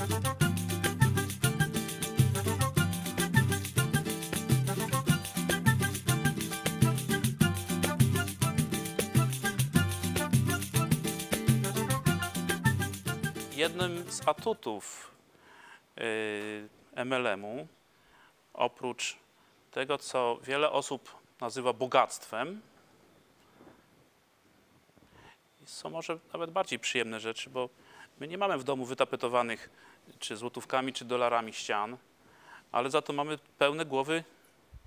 Jednym z atutów y, MLM-u, oprócz tego, co wiele osób nazywa bogactwem, są może nawet bardziej przyjemne rzeczy, bo my nie mamy w domu wytapetowanych czy złotówkami, czy dolarami ścian, ale za to mamy pełne głowy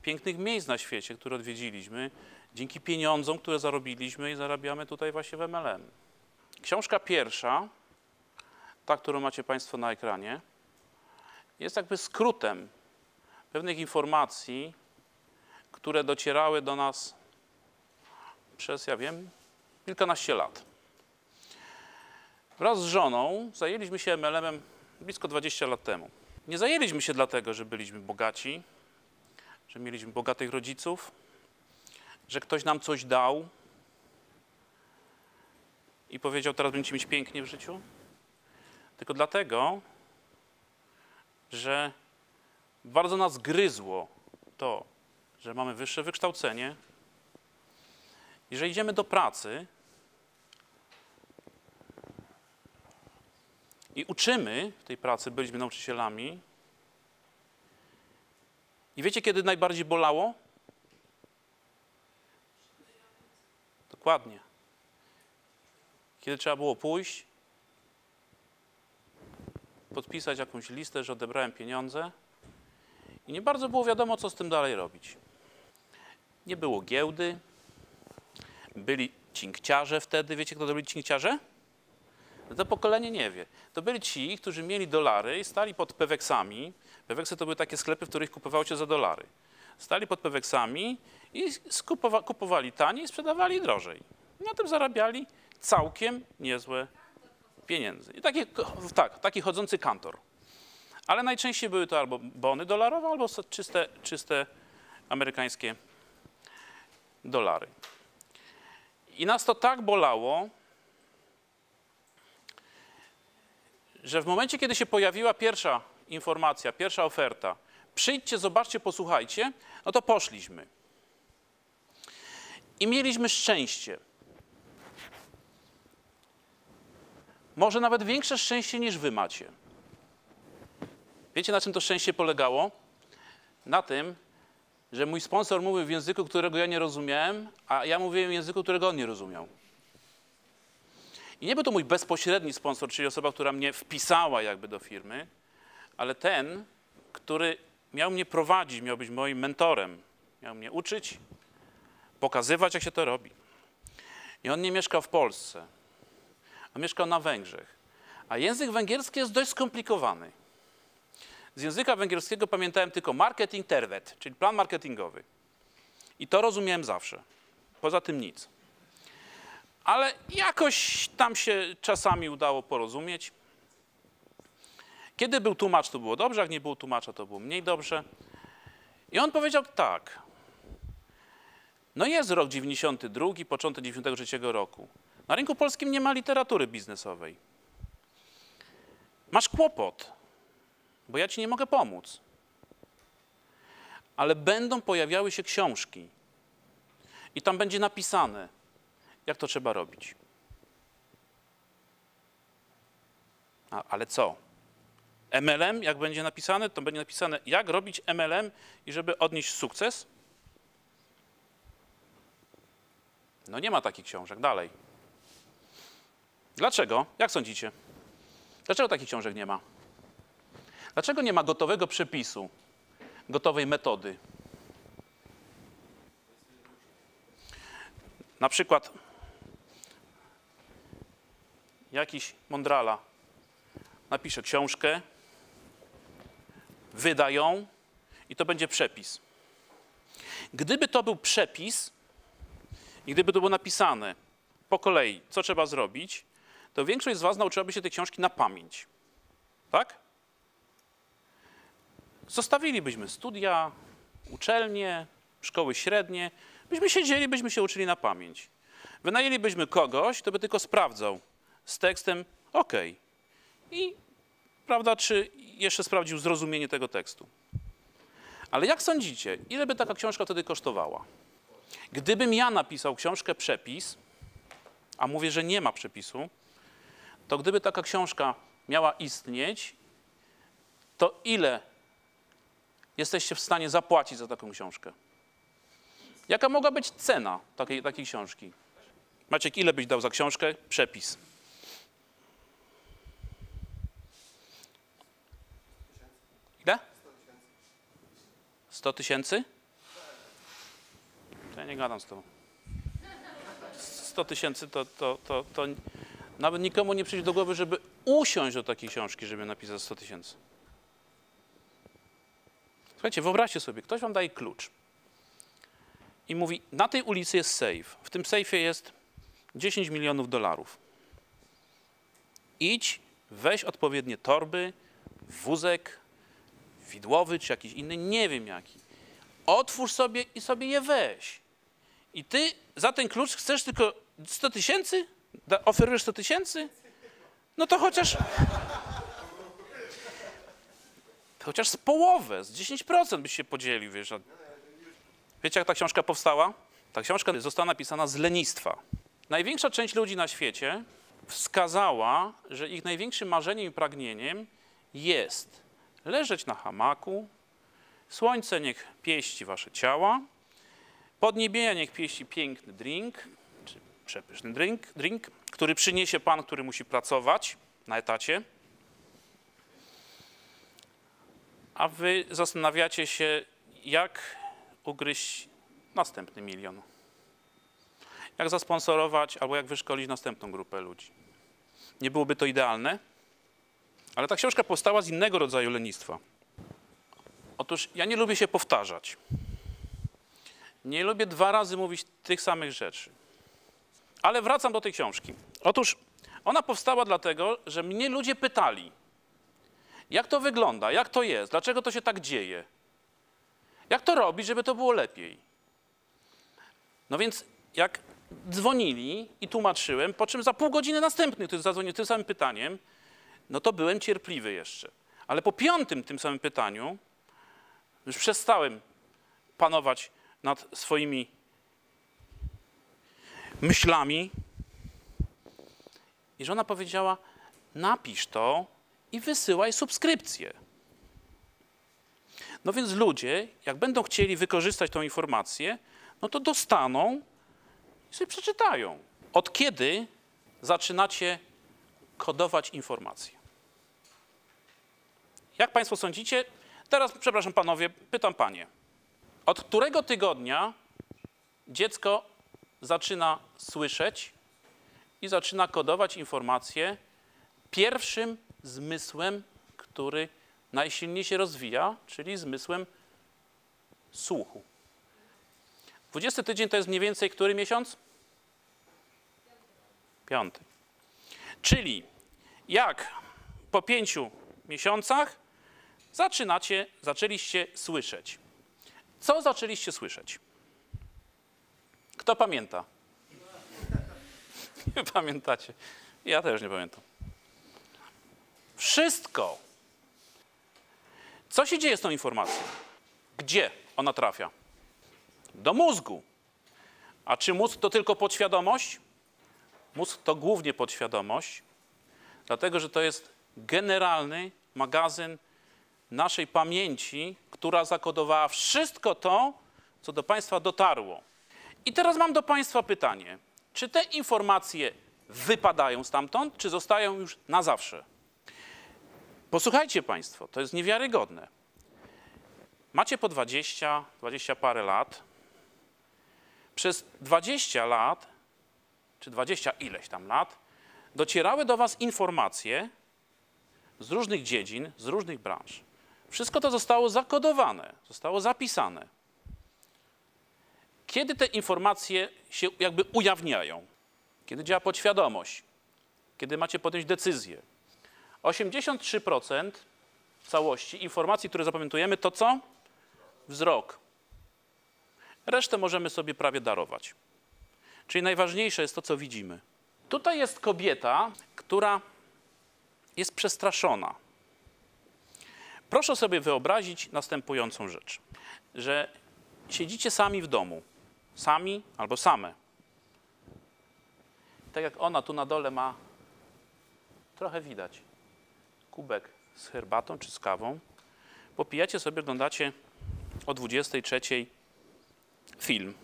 pięknych miejsc na świecie, które odwiedziliśmy, dzięki pieniądzom, które zarobiliśmy i zarabiamy tutaj właśnie w MLM. Książka pierwsza, ta, którą macie Państwo na ekranie, jest jakby skrótem pewnych informacji, które docierały do nas przez, ja wiem, kilkanaście lat. Wraz z żoną zajęliśmy się MLM-em blisko 20 lat temu. Nie zajęliśmy się dlatego, że byliśmy bogaci, że mieliśmy bogatych rodziców, że ktoś nam coś dał i powiedział, teraz będziecie mieć pięknie w życiu, tylko dlatego, że bardzo nas gryzło to, że mamy wyższe wykształcenie i że idziemy do pracy i uczymy w tej pracy, byliśmy nauczycielami. I wiecie, kiedy najbardziej bolało? Dokładnie. Kiedy trzeba było pójść, podpisać jakąś listę, że odebrałem pieniądze i nie bardzo było wiadomo, co z tym dalej robić. Nie było giełdy, byli cinkciarze wtedy. Wiecie, kto to byli cinkciarze? No to pokolenie nie wie. To byli ci, którzy mieli dolary i stali pod peweksami. Peweksy to były takie sklepy, w których kupowało się za dolary. Stali pod peweksami i skupowa- kupowali taniej sprzedawali drożej. Na tym zarabiali całkiem niezłe pieniędzy. I taki, tak, taki chodzący kantor. Ale najczęściej były to albo bony dolarowe, albo czyste, czyste amerykańskie dolary. I nas to tak bolało, że w momencie, kiedy się pojawiła pierwsza informacja, pierwsza oferta, przyjdźcie, zobaczcie, posłuchajcie, no to poszliśmy. I mieliśmy szczęście. Może nawet większe szczęście niż wy macie. Wiecie, na czym to szczęście polegało? Na tym, że mój sponsor mówił w języku, którego ja nie rozumiałem, a ja mówiłem w języku, którego on nie rozumiał. I nie był to mój bezpośredni sponsor, czyli osoba, która mnie wpisała jakby do firmy, ale ten, który miał mnie prowadzić, miał być moim mentorem, miał mnie uczyć, pokazywać, jak się to robi. I on nie mieszkał w Polsce, on mieszkał na Węgrzech. A język węgierski jest dość skomplikowany. Z języka węgierskiego pamiętałem tylko marketing terwet, czyli plan marketingowy. I to rozumiałem zawsze. Poza tym nic. Ale jakoś tam się czasami udało porozumieć. Kiedy był tłumacz, to było dobrze, jak nie było tłumacza, to było mniej dobrze. I on powiedział tak. No jest rok 92, początek 93 roku. Na rynku polskim nie ma literatury biznesowej. Masz kłopot, bo ja ci nie mogę pomóc. Ale będą pojawiały się książki i tam będzie napisane, jak to trzeba robić. A, ale co? MLM, jak będzie napisane, to będzie napisane, jak robić MLM i żeby odnieść sukces? No nie ma takich książek. Dalej. Dlaczego? Jak sądzicie? Dlaczego takich książek nie ma? Dlaczego nie ma gotowego przepisu, gotowej metody? Na przykład jakiś mądrala napisze książkę, wyda ją i to będzie przepis. Gdyby to był przepis i gdyby to było napisane po kolei, co trzeba zrobić, to większość z Was nauczyłaby się tej książki na pamięć. Tak? Zostawilibyśmy studia, uczelnie, szkoły średnie, byśmy siedzieli, byśmy się uczyli na pamięć. Wynajęlibyśmy kogoś, kto by tylko sprawdzał z tekstem OK. I prawda, czy jeszcze sprawdził zrozumienie tego tekstu. Ale jak sądzicie, ile by taka książka wtedy kosztowała? Gdybym ja napisał książkę przepis, a mówię, że nie ma przepisu, to gdyby taka książka miała istnieć, to ile jesteście w stanie zapłacić za taką książkę? Jaka mogła być cena takiej, takiej książki? Maciek, ile byś dał za książkę? Przepis. Ile? 100 tysięcy? Ja nie gadam z tobą. 100 tysięcy to, to, to, to nawet nikomu nie przyjdzie do głowy, żeby usiąść do takiej książki, żeby napisać 100 tysięcy. Słuchajcie, wyobraźcie sobie, ktoś wam daje klucz i mówi, na tej ulicy jest safe. W tym sejfie jest 10 milionów dolarów. Idź, weź odpowiednie torby, wózek widłowy czy jakiś inny, nie wiem jaki. Otwórz sobie i sobie je weź. I ty za ten klucz chcesz tylko 100 tysięcy? Oferujesz 100 tysięcy? No to chociaż... Chociaż z połowę, z 10% byś się podzielił, wiesz. Wiecie, jak ta książka powstała? Ta książka została napisana z lenistwa. Największa część ludzi na świecie wskazała, że ich największym marzeniem i pragnieniem jest leżeć na hamaku, słońce niech pieści wasze ciała, podniebienia niech pieści piękny drink, czy przepyszny drink, drink, który przyniesie pan, który musi pracować na etacie, a wy zastanawiacie się, jak ugryźć następny milion. Jak zasponsorować albo jak wyszkolić następną grupę ludzi. Nie byłoby to idealne, ale ta książka powstała z innego rodzaju lenistwa. Otóż ja nie lubię się powtarzać. Nie lubię dwa razy mówić tych samych rzeczy. Ale wracam do tej książki. Otóż ona powstała dlatego, że mnie ludzie pytali, jak to wygląda, jak to jest, dlaczego to się tak dzieje, jak to robić, żeby to było lepiej. No więc jak dzwonili i tłumaczyłem, po czym za pół godziny następnych, który zadzwonił tym samym pytaniem, no to byłem cierpliwy jeszcze. Ale po piątym tym samym pytaniu już przestałem panować nad swoimi myślami. I żona powiedziała: Napisz to i wysyłaj subskrypcję. No więc ludzie, jak będą chcieli wykorzystać tą informację, no to dostaną i sobie przeczytają. Od kiedy zaczynacie kodować informacje? Jak Państwo sądzicie? Teraz, przepraszam panowie, pytam panie. Od którego tygodnia dziecko zaczyna słyszeć i zaczyna kodować informacje pierwszym zmysłem, który najsilniej się rozwija, czyli zmysłem słuchu. 20 tydzień to jest mniej więcej który miesiąc? Piąty. Czyli jak po pięciu miesiącach zaczynacie, zaczęliście słyszeć. Co zaczęliście słyszeć? Kto pamięta? Nie pamiętacie. Ja też nie pamiętam. Wszystko. Co się dzieje z tą informacją? Gdzie ona trafia? Do mózgu. A czy mózg to tylko podświadomość? Mózg to głównie podświadomość, dlatego że to jest generalny magazyn naszej pamięci, która zakodowała wszystko to, co do Państwa dotarło. I teraz mam do Państwa pytanie: czy te informacje wypadają stamtąd, czy zostają już na zawsze? Posłuchajcie Państwo, to jest niewiarygodne. Macie po 20, 20 parę lat. Przez 20 lat, czy 20 ileś tam lat, docierały do Was informacje z różnych dziedzin, z różnych branż. Wszystko to zostało zakodowane, zostało zapisane. Kiedy te informacje się jakby ujawniają? Kiedy działa podświadomość? Kiedy macie podjąć decyzję? 83% całości informacji, które zapamiętujemy, to co? Wzrok. Resztę możemy sobie prawie darować. Czyli najważniejsze jest to, co widzimy. Tutaj jest kobieta, która jest przestraszona. Proszę sobie wyobrazić następującą rzecz, że siedzicie sami w domu, sami albo same. Tak jak ona tu na dole ma, trochę widać, kubek z herbatą czy z kawą. Popijacie sobie, oglądacie o 23 film.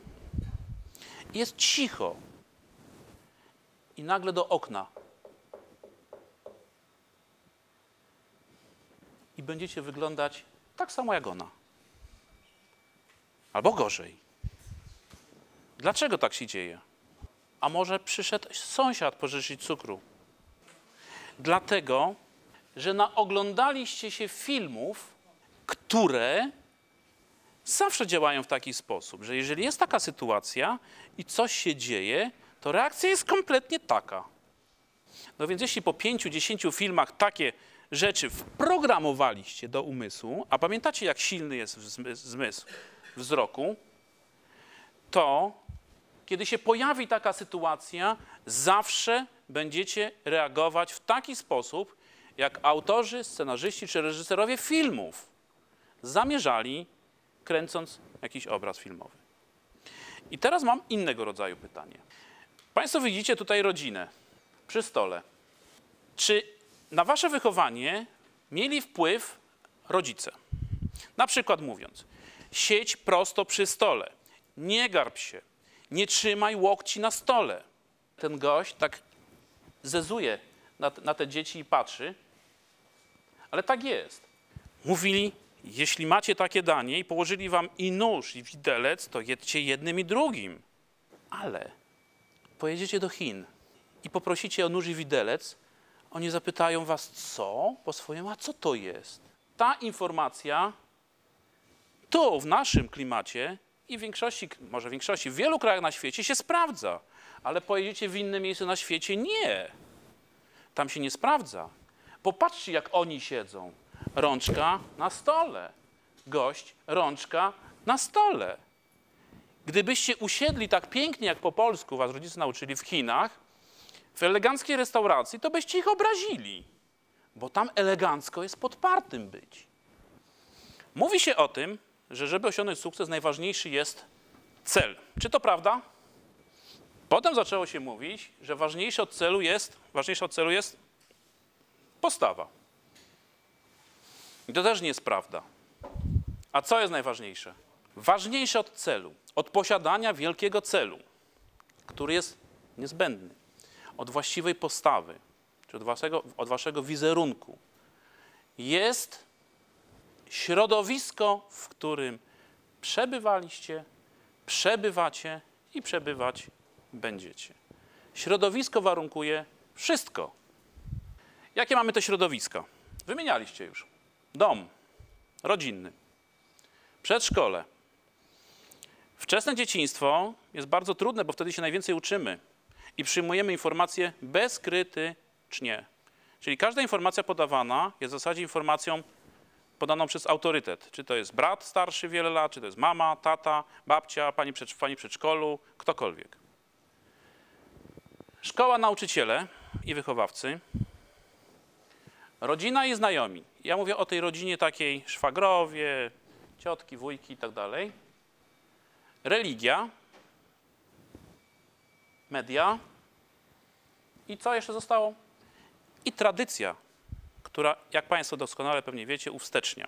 Jest cicho. I nagle do okna. I będziecie wyglądać tak samo jak ona. Albo gorzej. Dlaczego tak się dzieje? A może przyszedł sąsiad pożyczyć cukru? Dlatego, że naoglądaliście się filmów, które zawsze działają w taki sposób, że jeżeli jest taka sytuacja i coś się dzieje, to reakcja jest kompletnie taka. No więc jeśli po pięciu, dziesięciu filmach takie rzeczy wprogramowaliście do umysłu, a pamiętacie jak silny jest zmysł wzroku, to kiedy się pojawi taka sytuacja, zawsze będziecie reagować w taki sposób, jak autorzy, scenarzyści czy reżyserowie filmów zamierzali, kręcąc jakiś obraz filmowy. I teraz mam innego rodzaju pytanie. Państwo widzicie tutaj rodzinę przy stole. Czy na wasze wychowanie mieli wpływ rodzice? Na przykład mówiąc, siedź prosto przy stole, nie garb się, nie trzymaj łokci na stole. Ten gość tak zezuje na, na te dzieci i patrzy, ale tak jest. Mówili, jeśli macie takie danie i położyli wam i nóż, i widelec, to jedźcie jednym i drugim. Ale pojedziecie do Chin i poprosicie o nóż i widelec, oni zapytają was, co? Po swojemu, a co to jest? Ta informacja tu, w naszym klimacie i w większości, może w większości, w wielu krajach na świecie się sprawdza. Ale pojedziecie w inne miejsce na świecie, nie. Tam się nie sprawdza. Popatrzcie, jak oni siedzą. Rączka na stole. Gość, rączka na stole. Gdybyście usiedli tak pięknie, jak po polsku was rodzice nauczyli w Chinach, w eleganckiej restauracji, to byście ich obrazili, bo tam elegancko jest podpartym być. Mówi się o tym, że żeby osiągnąć sukces, najważniejszy jest cel. Czy to prawda? Potem zaczęło się mówić, że ważniejsze od celu jest, ważniejsze od celu jest postawa. I to też nie jest prawda. A co jest najważniejsze? Ważniejsze od celu, od posiadania wielkiego celu, który jest niezbędny, od właściwej postawy, czy od waszego, od waszego wizerunku, jest środowisko, w którym przebywaliście, przebywacie i przebywać będziecie. Środowisko warunkuje wszystko. Jakie mamy to środowisko? Wymienialiście już. Dom rodzinny, przedszkole. Wczesne dzieciństwo jest bardzo trudne, bo wtedy się najwięcej uczymy i przyjmujemy informacje bezkrytycznie. Czyli każda informacja podawana jest w zasadzie informacją podaną przez autorytet. Czy to jest brat starszy wiele lat, czy to jest mama, tata, babcia, pani, przed, pani przedszkolu, ktokolwiek. Szkoła, nauczyciele i wychowawcy, rodzina i znajomi. Ja mówię o tej rodzinie takiej szwagrowie, ciotki, wujki i tak dalej. Religia, media i co jeszcze zostało? I tradycja która, jak Państwo doskonale pewnie wiecie, uwstecznia.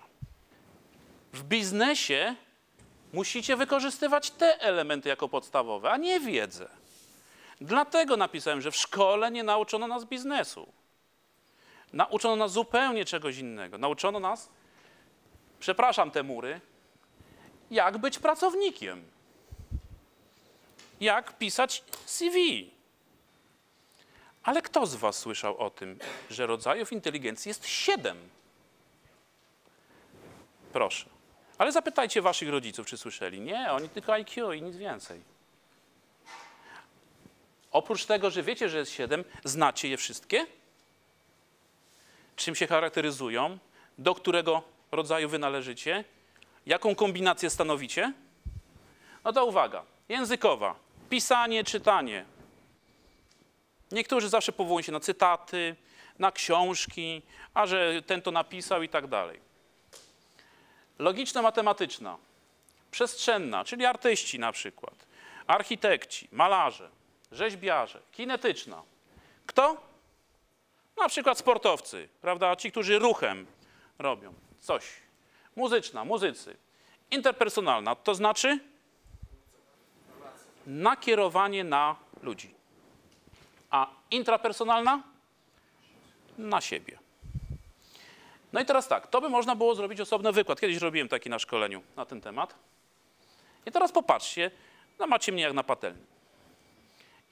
W biznesie musicie wykorzystywać te elementy jako podstawowe, a nie wiedzę. Dlatego napisałem, że w szkole nie nauczono nas biznesu. Nauczono nas zupełnie czegoś innego. Nauczono nas, przepraszam te mury, jak być pracownikiem. Jak pisać CV. Ale kto z Was słyszał o tym, że rodzajów inteligencji jest siedem? Proszę. Ale zapytajcie Waszych rodziców, czy słyszeli. Nie, oni tylko IQ i nic więcej. Oprócz tego, że wiecie, że jest siedem, znacie je wszystkie? Czym się charakteryzują? Do którego rodzaju wy należycie? Jaką kombinację stanowicie? No to uwaga. Językowa. Pisanie, czytanie, Niektórzy zawsze powołują się na cytaty, na książki, a że ten to napisał i tak dalej. logiczno-matematyczna, przestrzenna, czyli artyści na przykład, architekci, malarze, rzeźbiarze, kinetyczna. Kto? Na przykład sportowcy, prawda? Ci, którzy ruchem robią coś. Muzyczna, muzycy. Interpersonalna, to znaczy nakierowanie na ludzi. A intrapersonalna? Na siebie. No i teraz tak, to by można było zrobić osobny wykład. Kiedyś robiłem taki na szkoleniu na ten temat. I teraz popatrzcie, no macie mnie jak na patelni.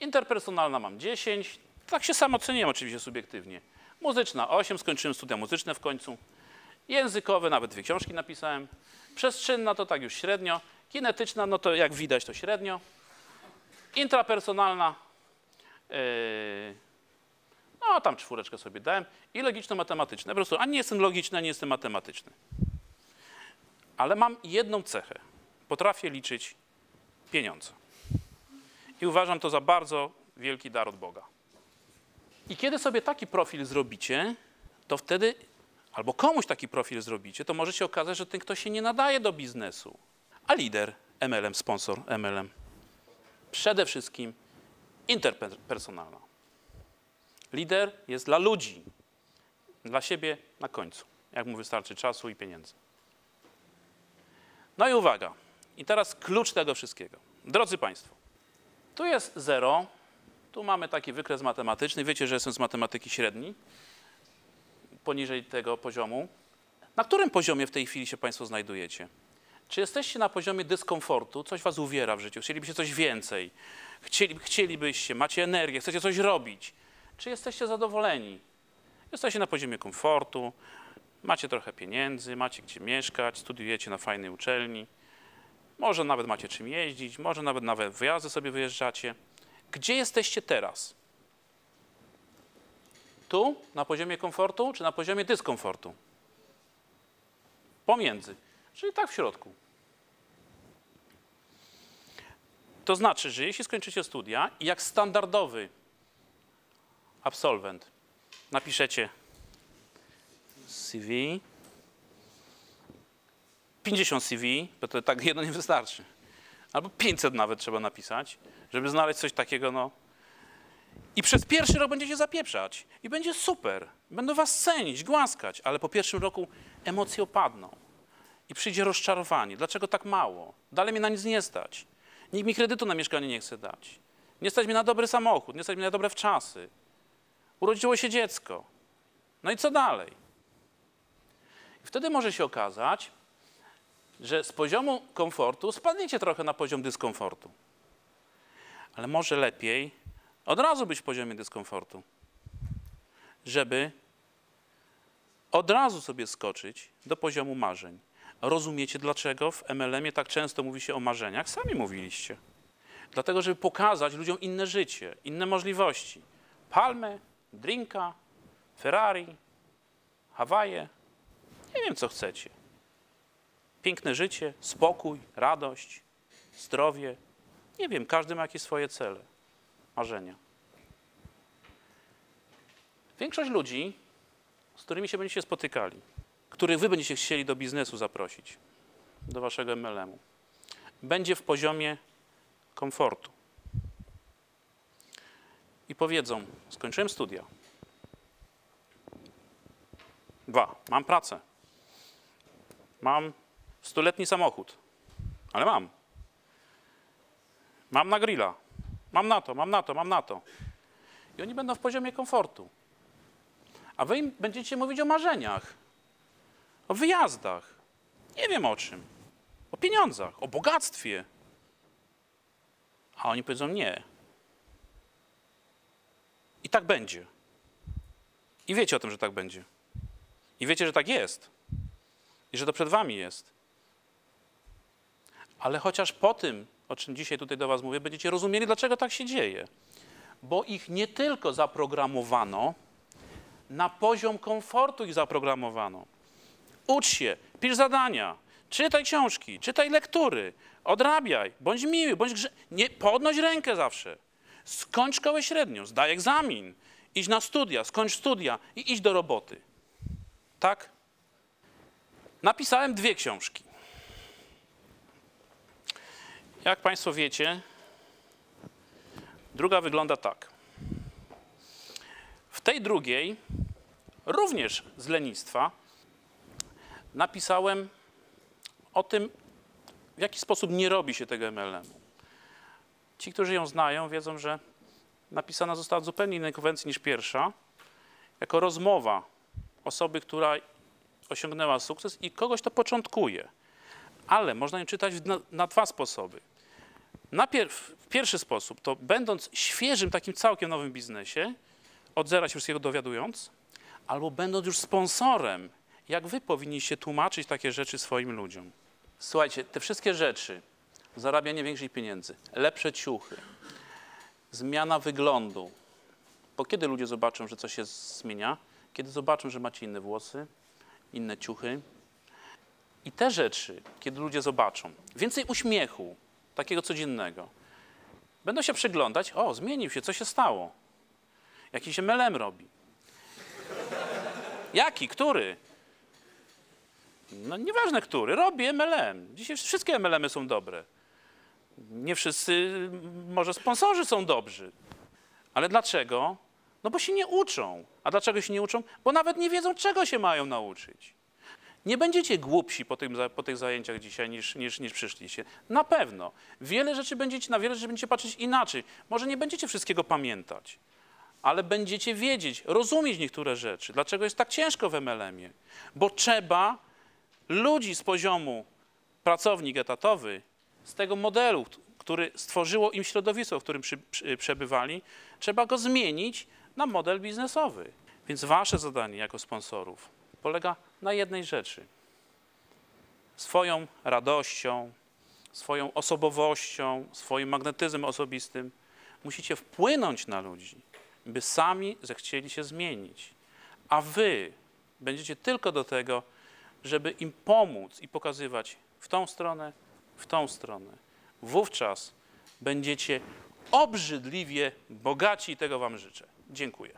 Interpersonalna mam 10, tak się sam oceniłem oczywiście subiektywnie. Muzyczna 8, skończyłem studia muzyczne w końcu. Językowe, nawet dwie książki napisałem. Przestrzenna to tak już średnio. Kinetyczna, no to jak widać to średnio. Intrapersonalna, yy, no tam czwóreczkę sobie dałem. I logiczno-matematyczne. Po prostu ani nie jestem logiczny, ani nie jestem matematyczny. Ale mam jedną cechę. Potrafię liczyć pieniądze. I uważam to za bardzo wielki dar od Boga. I kiedy sobie taki profil zrobicie, to wtedy, albo komuś taki profil zrobicie, to może się okazać, że ten ktoś się nie nadaje do biznesu. A lider MLM, sponsor MLM, przede wszystkim interpersonalna. Lider jest dla ludzi, dla siebie na końcu, jak mu wystarczy czasu i pieniędzy. No i uwaga, i teraz klucz tego wszystkiego. Drodzy Państwo, tu jest zero, tu mamy taki wykres matematyczny. Wiecie, że jestem z matematyki średni, poniżej tego poziomu. Na którym poziomie w tej chwili się Państwo znajdujecie? Czy jesteście na poziomie dyskomfortu, coś Was uwiera w życiu, chcielibyście coś więcej, Chcieli, chcielibyście, macie energię, chcecie coś robić? Czy jesteście zadowoleni? Jesteście na poziomie komfortu, macie trochę pieniędzy, macie gdzie mieszkać, studiujecie na fajnej uczelni, może nawet macie czym jeździć, może nawet nawet wyjazdy sobie wyjeżdżacie. Gdzie jesteście teraz? Tu, na poziomie komfortu, czy na poziomie dyskomfortu? Pomiędzy, czyli tak w środku. To znaczy, że jeśli skończycie studia i jak standardowy absolwent napiszecie CV, 50 CV, bo to tak jedno nie wystarczy, albo 500 nawet trzeba napisać, żeby znaleźć coś takiego, no. I przez pierwszy rok będziecie zapieprzać i będzie super. Będą was cenić, głaskać, ale po pierwszym roku emocje opadną i przyjdzie rozczarowanie. Dlaczego tak mało? Dalej mnie na nic nie stać. Nikt mi kredytu na mieszkanie nie chce dać. Nie stać mnie na dobry samochód, nie stać mnie na dobre wczasy. Urodziło się dziecko. No i co dalej? I wtedy może się okazać, że z poziomu komfortu spadniecie trochę na poziom dyskomfortu. Ale może lepiej od razu być w poziomie dyskomfortu, żeby od razu sobie skoczyć do poziomu marzeń. Rozumiecie, dlaczego w MLM-ie tak często mówi się o marzeniach? Sami mówiliście. Dlatego, żeby pokazać ludziom inne życie, inne możliwości. Palmy, drinka, Ferrari, Hawaje. Nie wiem, co chcecie. Piękne życie, spokój, radość, zdrowie. Nie wiem, każdy ma jakieś swoje cele, marzenia. Większość ludzi, z którymi się będziecie spotykali, których wy będziecie chcieli do biznesu zaprosić, do waszego MLM-u, będzie w poziomie komfortu. I powiedzą: Skończyłem studia. Dwa, mam pracę. Mam stuletni samochód, ale mam. Mam na grilla. Mam na to, mam na to, mam na to. I oni będą w poziomie komfortu. A wy im będziecie mówić o marzeniach, o wyjazdach. Nie wiem o czym. O pieniądzach, o bogactwie. A oni powiedzą nie. I tak będzie. I wiecie o tym, że tak będzie. I wiecie, że tak jest. I że to przed wami jest. Ale chociaż po tym, o czym dzisiaj tutaj do was mówię, będziecie rozumieli, dlaczego tak się dzieje. Bo ich nie tylko zaprogramowano, na poziom komfortu ich zaprogramowano. Ucz się, pisz zadania, czytaj książki, czytaj lektury, odrabiaj, bądź miły, bądź grze... nie podnoś rękę zawsze. Skończ szkołę średnią, zdaj egzamin, idź na studia, skończ studia i idź do roboty. Tak? Napisałem dwie książki. Jak Państwo wiecie, druga wygląda tak. W tej drugiej, również z lenistwa, napisałem o tym, w jaki sposób nie robi się tego MLM-u. Ci, którzy ją znają, wiedzą, że napisana została w zupełnie innej konwencji niż pierwsza, jako rozmowa osoby, która osiągnęła sukces i kogoś to początkuje. Ale można ją czytać na, na dwa sposoby. Najpierw, w pierwszy sposób to będąc świeżym, takim całkiem nowym biznesie, od zera się wszystkiego dowiadując, albo będąc już sponsorem, jak wy powinniście tłumaczyć takie rzeczy swoim ludziom. Słuchajcie, te wszystkie rzeczy, zarabianie większych pieniędzy, lepsze ciuchy, zmiana wyglądu, bo kiedy ludzie zobaczą, że coś się zmienia? Kiedy zobaczą, że macie inne włosy, inne ciuchy. I te rzeczy, kiedy ludzie zobaczą, więcej uśmiechu, takiego codziennego, będą się przyglądać, o, zmienił się, co się stało? Jakiś MLM robi. Jaki? Który? No nieważne który, robi MLM. Dzisiaj wszystkie MLM-y są dobre. Nie wszyscy, może sponsorzy są dobrzy. Ale dlaczego? No bo się nie uczą. A dlaczego się nie uczą? Bo nawet nie wiedzą, czego się mają nauczyć. Nie będziecie głupsi po, tym, po tych zajęciach dzisiaj niż, niż, niż przyszliście. Na pewno. Wiele rzeczy będziecie, na wiele rzeczy będziecie patrzeć inaczej. Może nie będziecie wszystkiego pamiętać, ale będziecie wiedzieć, rozumieć niektóre rzeczy. Dlaczego jest tak ciężko w MLM-ie? Bo trzeba ludzi z poziomu pracownik etatowy, z tego modelu, który stworzyło im środowisko, w którym przy, przy, przebywali, trzeba go zmienić na model biznesowy. Więc wasze zadanie jako sponsorów polega na jednej rzeczy. Swoją radością, swoją osobowością, swoim magnetyzmem osobistym musicie wpłynąć na ludzi, by sami zechcieli się zmienić. A wy będziecie tylko do tego, żeby im pomóc i pokazywać w tą stronę, w tą stronę. Wówczas będziecie obrzydliwie bogaci i tego wam życzę. Dziękuję.